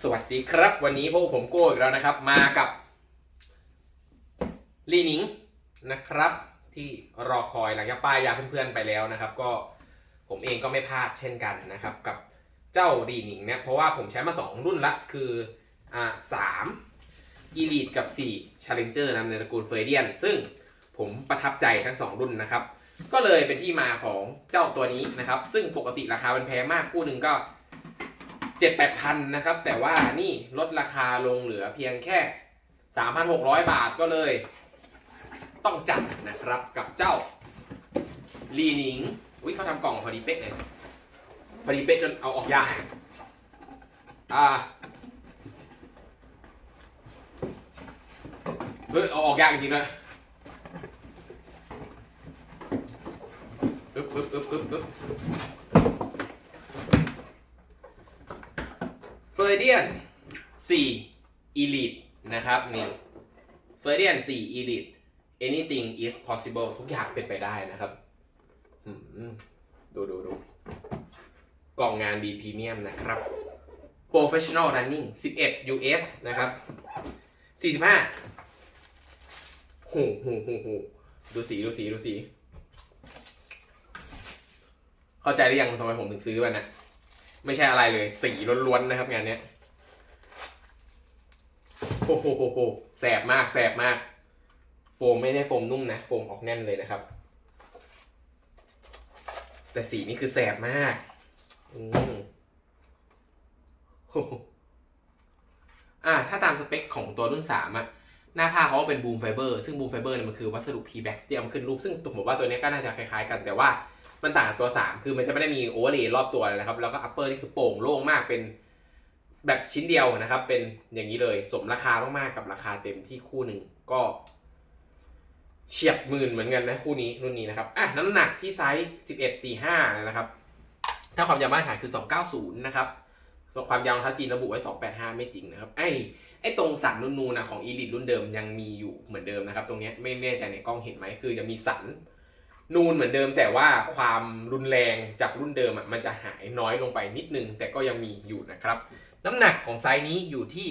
สวัสดีครับ วันนี้พวกผมโก้อีกแล้วนะครับ มากับลีหนิงนะครับ ที่รอคอยหลังจากป้ายยาเพื่อนๆไปแล้วนะครับ ก็ผมเองก็ไม่พลาดเช่นกันนะครับ กับเจ้าลีหนิงเนี่ยเพราะว่าผมใช้มา 2 รุ่นละคืออ่าสามอีลีดกับ4 Challenger นะในตระกูลเฟรเดียน ซึ่งผมประทับใจทั้ง 2 รุ่นนะครับ ก็เลยเป็นที่มาของเจ้าตัวนี้นะครับ ซึ่งปกติราคามันแพงมากคู่หนึ่งก็ เจ็ดแปดพันนะครับ แต่ว่านี่ลดราคาลงเหลือเพียงแค่สามพันหกร้อยบาทก็เลย ต้องจัดนะครับกับเจ้าลีนิงอุ้ยเขาทำกล่องพอดีเป๊ะเลยพอดีเป๊ะจนเอาออกยากอ่าเฮ้ยเอาออกยากจริงๆเลยอึ๊บอึ๊บอึ๊บอึ๊บ อึ๊บเฟอร์เดียน4 Elite นะครับนี่เฟอร์เดียน4 Elite anything is possible ทุกอย่างเป็นไปได้นะครับดูดูดูกล่องงาน B Premium นะครับ Professional Running 11 US นะครับ 45หูหูหูหูดูสีดูสีดูสี เข้าใจหรือยังทำไมผมถึงซื้อมันนะ ไม่ใช่อะไรเลยสีล้วนๆนะครับงานเนี้ยโอ้โหโหโหแสบมากแสบมาก โฟมไม่ได้โฟมนุ่มนะ โฟมออกแน่นเลยนะครับ แต่สีนี่คือแสบมากอืมโอ้โหอ่า ถ้าตามสเปคของตัวรุ่นสามอะหน้าผ้าเขาก็เป็นบูมไฟเบอร์ซึ่งบูมไฟเบอร์เนี่ยมันคือวัสดุ p b a x ที่เอามาขึ้นรูป ซึ่งผมว่าตัวนี้ก็น่าจะคล้ายๆกันแต่ว่า มันต่างกับตัว 3 คือมันจะไม่ได้มีโอเวอร์เลย์รอบตัวนะครับ แล้วก็อัปเปอร์นี่คือโป่งโล่งมากเป็นแบบชิ้นเดียวนะครับ เป็นอย่างนี้เลยสมราคามากๆกับราคาเต็มที่คู่หนึ่งก็เฉียบหมื่นเหมือนกันนะคู่นี้รุ่นนี้นะครับอะน้ำหนักที่ไซส์1145นะครับ ถ้าความยาวบ้านขายคือ 290 นะครับความยาวเท้าจีนระบุไว้ 285 ไม่จริงนะครับ ไอ้ไอ้ตรงสันนูนๆนะของอีลิทรุ่นเดิมยังมีอยู่เหมือนเดิมนะครับ ตรงเนี้ยไม่แน่ใจในกล้องเห็นไหมคือจะมีสัน นูนเหมือนเดิมแต่ว่าความรุนแรงจากรุ่นเดิมมันจะหายน้อยลงไปนิดนึง แต่ก็ยังมีอยู่นะครับ น้ำหนักของไซส์นี้อยู่ที่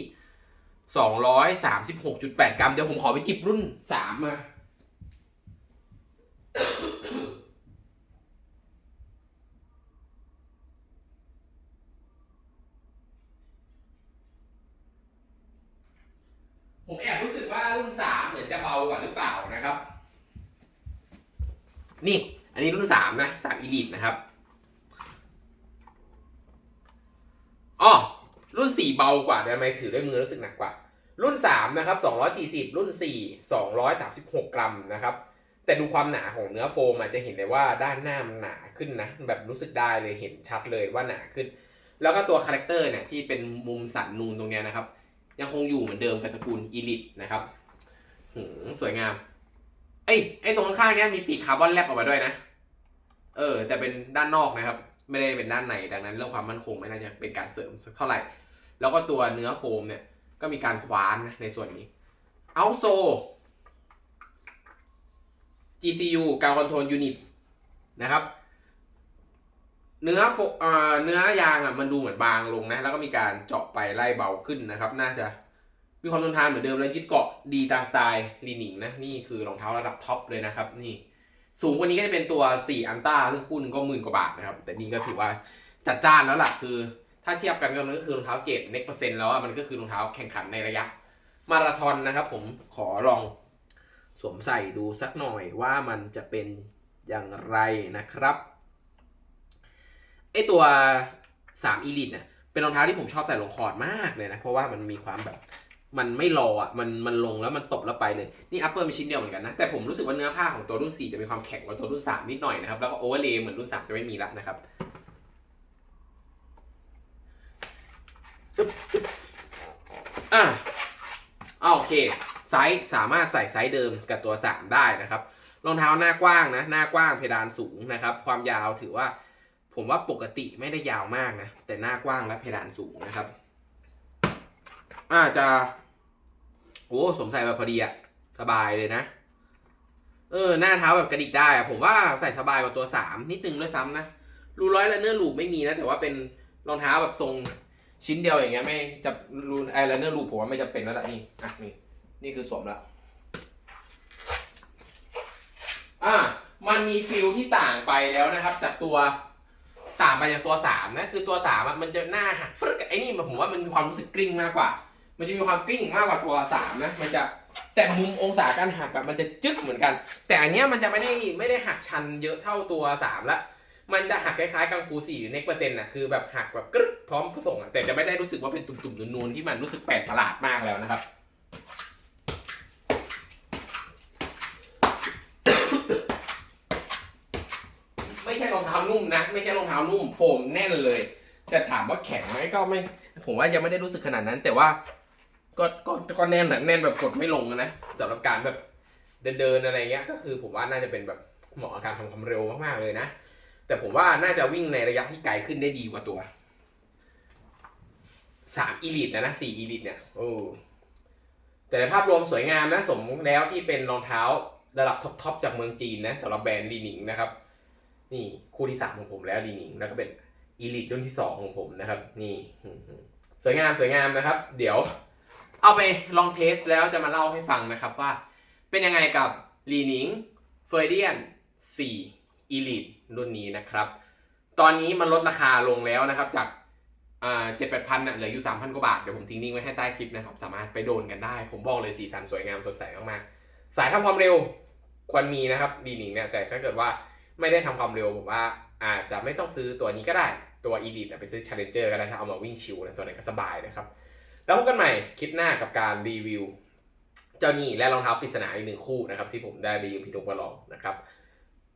236.8 กรัม เดี๋ยวผมขอไปจิบรุ่น 3 มาผมแอบรู้สึกว่ารุ่น 3 เหมือนจะเบากว่าหรือเปล่านะครับ นี่ อันนี้รุ่นสามนะสามอีลิทนะครับอ๋อรุ่นสี่เบากว่าแต่ทำไมถือด้วยมือรู้สึกหนักกว่า รุ่นสามนะครับสองร้อยสี่สิบรุ่นสี่สองร้อยสามสิบหกกรัมนะครับแต่ดูความหนาของเนื้อโฟมอาจจะเห็นได้ว่าด้านหน้ามันหนาขึ้นนะ แบบรู้สึกได้เลยเห็นชัดเลยว่าหนาขึ้น แล้วก็ตัวคาแรคเตอร์เนี่ยที่เป็นมุมสันนูนตรงเนี้ยนะครับ ยังคงอยู่เหมือนเดิมกับตระกูลอีลิทนะครับหืสวยงาม เอ้ไอ้ตรงข้างเนี้ยมีปีกคาร์บอนแลบออกมาด้วยนะ เออ แต่เป็นด้านนอกนะครับ ไม่ได้เป็นด้านในดังนั้นเรื่องความมั่นคงไม่น่าจะเป็นการเสริมสักเท่าไหร่ แล้วก็ตัวเนื้อโฟมเนี่ย ก็มีการคว้านนะในส่วนนี้เอาโซ GCU การคอนโทรลยูนิตนะครับ เนื้อโฟเอ่อเนื้อยางอะมันดูเหมือนบางลงนะ แล้วก็มีการเจาะไปไล่เบาขึ้นนะครับ น่าจะ มีความทนทานเหมือนเดิมแล้วยึดเกาะดีตามสไตล์ลีนิงนะนี่คือรองเท้าระดับท็อปเลยนะครับนี่สูงกว่านี้ก็จะเป็นตัว 4 อันต้าซึ่งคู่หนึงก็หมื่นกว่าบาทนะครับ แต่นี่ก็ถือว่าจัดจ้านแล้วล่ะคือ ถ้าเทียบกันก็มันก็คือรองเท้าเกรดเน็กเปอร์เซ็นต์แล้วอะมันก็คือรองเท้าแข่งขันในระยะ มาราธอนนะครับ ผมขอลองสวมใส่ดูสักหน่อยว่ามันจะเป็นอย่างไรนะครับไอตัว3 Elite เนี่ยเป็นรองเท้าที่ผมชอบใส่ลงคอร์ดมากเลยนะ เพราะว่ามันมีความแบบ มันไม่รออะมันมันลงแล้วมันตบแล้วไปเลยนี่อัปเปอร์มีชิ้นเดียวเหมือนกันนะ แต่ผมรู้สึกว่าเนื้อผ้าของตัวรุ่น 4 จะมีความแข็งกว่าตัวรุ่น 3 นิดหน่อยนะครับ แล้วก็โอเวอร์เลย์เหมือนรุ่น 3 จะไม่มีละนะครับอะอ่าโอเค ไซส์สามารถใส่ไซส์เดิมกับตัว 3 ได้นะครับรองเท้าหน้ากว้างนะ หน้ากว้างเพดานสูงนะครับ ความยาวถือว่า ผมว่าปกติไม่ได้ยาวมากนะ แต่หน้ากว้างและเพดานสูงนะครับอาจจะ อ้สวมใส่แบบพอดีอะสบายเลยนะ เออ หน้าเท้าแบบกระดิกได้อะผมว่าใส่สบายกว่าตัวสามนิดนึงด้วยซ้ำนะรูร้อยและเนื้อลูปไม่มีนะ แต่ว่าเป็นรองเท้าแบบทรงชิ้นเดียวอย่างเงี้ยไม่จะรูไอไลเนอร์รูผมว่าไม่จำเป็นแล้วล่ะนี่อะนี่นี่คือสวมแล้วอะมันมีฟิลที่ต่างไปแล้วนะครับ จากตัวต่างไปจากตัวสามนะคือตัวสามมันจะหน้าหักฟึกไอ้นี่ผมว่ามันมีความรู้สึกกริ้งมากกว่า มันจะมีความกริ้งมากกว่าตัวสามนะมันจะแต่มุมองศาการหักอะมันจะจึ๊กเหมือนกัน แต่อันเนี้ยมันจะไม่ได้ไม่ได้หักชันเยอะเท่าตัวสามละมันจะหักคล้ายๆกังฟูสี่เน็กเปอร์เซ็นต์น่ะคือแบบหักแบบกรึ๊บพร้อมผสมอะแต่จะไม่ได้รู้สึกว่าเป็นตุ่มๆนูนๆที่มันรู้สึกแปลกประหลาดมากแล้วนะครับไม่ใช่รองเท้านุ่มนะ ไม่ใช่รองเท้านุ่มโฟมแน่นเลย แต่ถามว่าแข็งไหมก็ไม่ ผมว่ายังไม่ได้รู้สึกขนาดนั้น แต่ว่า ก็ก็ก็แน่นอะแน่นแบบกดไม่ลงนะสำหรับการแบบเดินๆอะไรเงี้ย ก็คือผมว่าน่าจะเป็นแบบเหมาะกับการทำความเร็วมากๆเลยนะ แต่ผมว่าน่าจะวิ่งในระยะที่ไกลขึ้นได้ดีกว่าตัวสามอีลิตนะนะสี่อีลิตเนี่ยโอ้แต่ในภาพรวมสวยงามนะสมแล้วที่เป็นรองเท้าระดับท็อปๆจากเมืองจีนนะสำหรับแบรนด์ลีนิงนะครับ นี่คู่ที่สามของผมแล้วลีนิงแล้วก็เป็นอีลิตรุ่นที่สองของผมนะครับ นี่ สวยงามสวยงามนะครับ เดี๋ยว เอาไปลองเทสแล้วจะมาเล่าให้ฟังนะครับว่า เป็นยังไงกับลีนิงเฟอร์เดียน4 Elite รุ่นนี้นะครับ ตอนนี้มันลดราคาลงแล้วนะครับจากเจ็ดแปดพันน่ะเหลืออยู่สามพันกว่าบาท เดี๋ยวผมทิ้งลิงก์ไว้ให้ใต้คลิปนะครับ สามารถไปโดนกันได้ ผมบอกเลยสีสันสวยงามสดใสมากๆ สายทำความเร็วควรมีนะครับดีนิงเนี่ยแต่ถ้าเกิดว่าไม่ได้ทำความเร็วผมว่าอาจจะไม่ต้องซื้อตัวนี้ก็ได้ตัว Elite ไปซื้อ Challenger ก็ได้ถ้าเอามาวิ่งชิลนะตัวไหนก็สบายนะครับ แล้วพบกันใหม่คลิปหน้ากับการรีวิว เจ้าหนี้และรองเท้าปริศนาอีกหนึ่งคู่นะครับที่ผมได้รีวิวพี่ดกมาลองนะครับ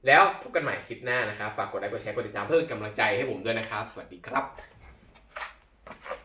แล้วพบกันใหม่คลิปหน้านะครับ ฝากกดไลค์กดแชร์กดติดตามเพื่อกำลังใจให้ผมด้วยนะครับ สวัสดีครับ